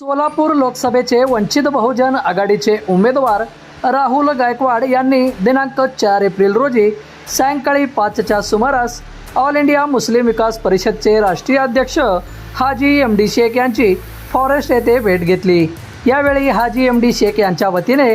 सोलापूर लोकसभेचे वंचित बहुजन आघाडीचे उमेदवार राहुल गायकवाड यांनी दिनांक चार एप्रिल रोजी सायंकाळी पाचच्या सुमारास ऑल इंडिया मुस्लिम विकास परिषदचे राष्ट्रीय अध्यक्ष हाजी एम डी शेख यांची फॉरेस्ट येथे भेट घेतली. यावेळी हाजी एम डी शेख यांच्या वतीने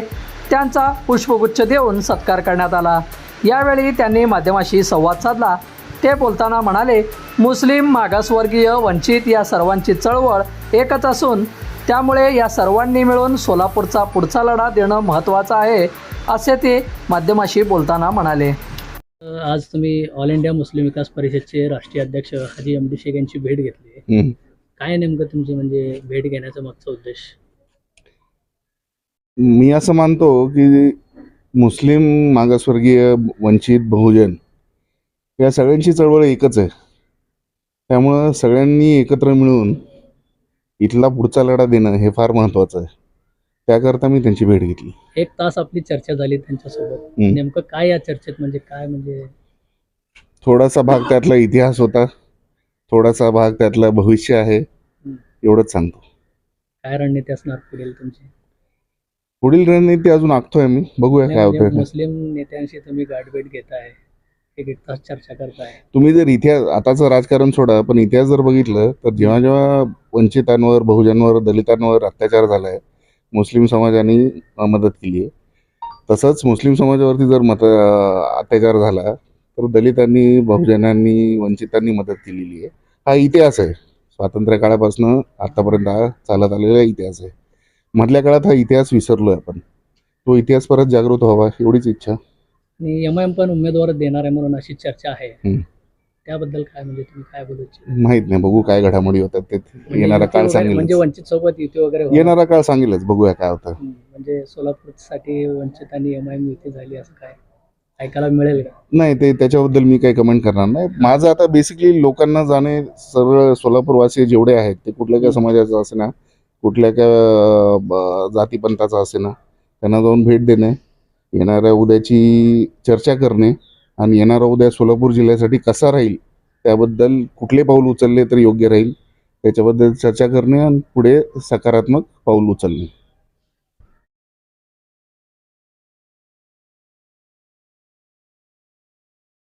त्यांचा पुष्पगुच्छ देऊन सत्कार करण्यात आला. यावेळी त्यांनी माध्यमाशी संवाद साधला. ते बोलताना म्हणाले मुस्लिम मागासवर्गीय वंचित या सर्वांची चळवळ एकच असून त्यामुळे या सर्वांनी मिळून सोलापूरचा पुढचा लढा देणं महत्त्वाचं आहे असे ते माध्यमाशी बोलताना म्हणाले. आज तुम्ही ऑल इंडिया मुस्लिम विकास परिषदचे राष्ट्रीय अध्यक्ष हाजी डी शेख यांची भेट घेतली. काय नेमकं तुमची म्हणजे भेट घेण्याचा मागचा उद्देश? मी असं मानतो की मुस्लिम मागासवर्गीय वंचित बहुजन या सगळ्यांची चळवळ एकच आहे. त्यामुळं सगळ्यांनी एकत्र मिळून इथला पुढचा लढा देणं हे फार महत्त्वाचं आहे. त्याकरता मी त्यांची भेट घेतली. एक तास आपली चर्चा झाली त्यांच्यासोबत. हम्म. नेमकं काय या चर्चेत म्हणजे काय म्हणजे? थोडासा भाग त्यातला इतिहास होता. थोडासा भाग त्यातलं भविष्य आहे. एवढंच सांगतो. काय रणनीती असणार पुढील तुमची? पुढील रणनीती अजून आखतोय मी. बघूया काय म्हणजे होतं मुस्लिम नेत्यांशी तुम्ही गाठभेट घेताय. एक एक तास चर्चा करताय. तुम्ही जर इतिहास आताचं राजकारण सोडा पण इतिहास जर बघितलं तर जेव्हा जेव्हा वंचितांवर बहुजनांवर दलितांवर अत्याचार झाला आहे मुस्लिम समाजाने मदत केली आहे. तसंच मुस्लिम समाजावरती जर मत अत्याचार झाला तर दलितांनी बहुजनांनी वंचितांनी मदत केलेली आहे. हा इतिहास आहे. स्वातंत्र्य काळापासून आतापर्यंत हा चालत आलेला इतिहास आहे. मधल्या काळात हा इतिहास विसरलो आहे आपण. तो इतिहास परत जागृत व्हावा एवढीच इच्छा. आणि एम आय एम पण उमेदवार देणार आहे म्हणून अशी चर्चा आहे. त्याबद्दल काय म्हणजे तुम्ही काय बोलू इच्छिता? माहीत नाही बघू काय घडामोडी होतात ते म्हणजे येणारा युती काळ वगैरे- सांगेल म्हणजे वंचित सोबत युती वगैरे होणार? येणारा काळ सांगेलच बघूया काय होतं हम्म. म्हणजे सोलापूरसाठी वंचित आणि एम आय युती झाली असं काय ऐकायला मिळेल का नाही ते त्याच्याबद्दल मी काही कमेंट करणार नाही माझं आता बेसिकली लोकांना जाणे सरळ सोलापूरवासी जेवढे आहेत ते कुठल्या काय समाजाचं असे ना कुठल्या काय ब- जातीपंथाचा असे ना त्यांना जाऊन भेट देणे येणाऱ्या उद्याची चर्चा करणे आणि येणारा उद्या सोलापूर जिल्ह्यासाठी कसा राहील त्याबद्दल कुठले पाऊल उचलले तर योग्य राहील त्याच्याबद्दल चर्चा करणे आणि पुढे सकारात्मक पाऊल उचलणे.